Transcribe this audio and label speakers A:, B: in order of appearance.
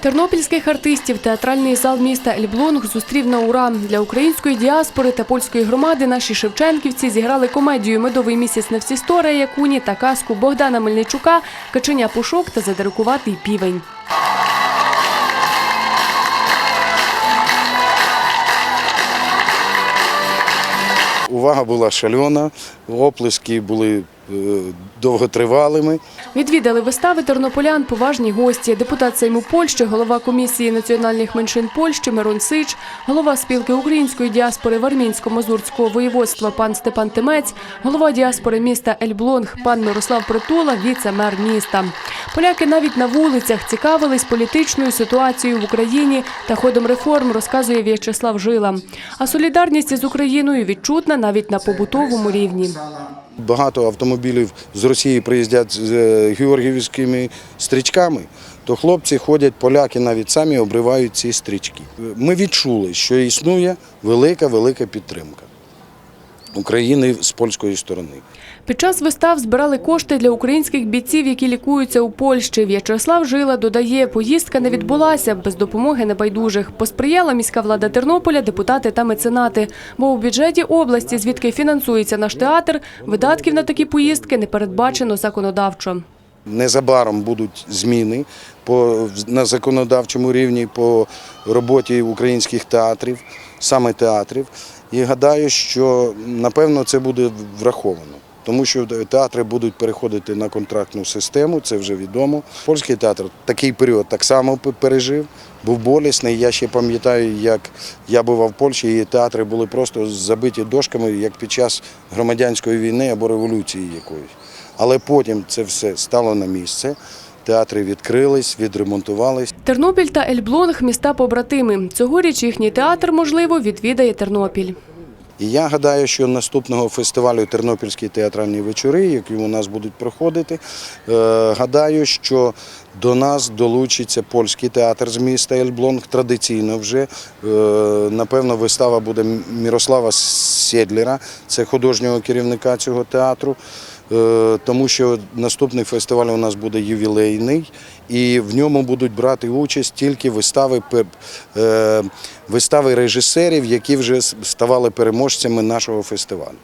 A: Тернопільських артистів театральний зал міста Ельблонг зустрів на ура. Для української діаспори та польської громади наші шевченківці зіграли комедію Медовий місяць на всі стори Якуні та казку Богдана Мельничука, Каченя Пушок та Задирикуватий півень.
B: Увага була шальона, оплески були довготривалими.
A: Відвідали вистави тернополян поважні гості. Депутат Сейму Польщі, голова комісії національних меншин Польщі Мирон Сич, голова спілки української діаспори в Армінсько-Мазурського воєводства пан Степан Тимець, голова діаспори міста Ельблонг пан Мирослав Притула, віце-мер міста. Поляки навіть на вулицях цікавились політичною ситуацією в Україні та ходом реформ, розказує В'ячеслав Жила. А солідарність із Україною відчутна навіть на побутовому рівні.
B: Багато автомобілів з Росії приїздять з е, георгіївськими стрічками, то хлопці ходять, поляки навіть самі обривають ці стрічки. Ми відчули, що існує велика, велика підтримка України з польської сторони.
A: Під час вистав збирали кошти для українських бійців, які лікуються у Польщі. В'ячеслав Жила додає, поїздка не відбулася без допомоги небайдужих. Посприяла міська влада Тернополя, депутати та меценати. Бо у бюджеті області, звідки фінансується наш театр, видатків на такі поїздки не передбачено законодавчо.
B: Незабаром будуть зміни по, на законодавчому рівні по роботі українських театрів, саме театрів. І гадаю, що напевно це буде враховано. Тому що театри будуть переходити на контрактну систему, це вже відомо. Польський театр такий період так само пережив, був болісний. Я ще пам'ятаю, як я бував в Польщі, і театри були просто забиті дошками, як під час громадянської війни або революції якоїсь. Але потім це все стало на місце. Театри відкрились, відремонтувались.
A: Тернопіль та Ельблонг – міста побратими. Цьогоріч їхній театр, можливо, відвідає Тернопіль.
B: І я гадаю, що наступного фестивалю Тернопільські театральні вечори, які у нас будуть проходити, е, гадаю, що до нас долучиться польський театр з міста Ельблонг. Традиційно вже Е, напевно вистава буде Мірослава Сєдлера, це художнього керівника цього театру. Е, Тому що наступний фестиваль у нас буде ювілейний, і в ньому будуть брати участь тільки вистави, е, вистави режисерів, які вже ставали переможцями нашого фестивалю.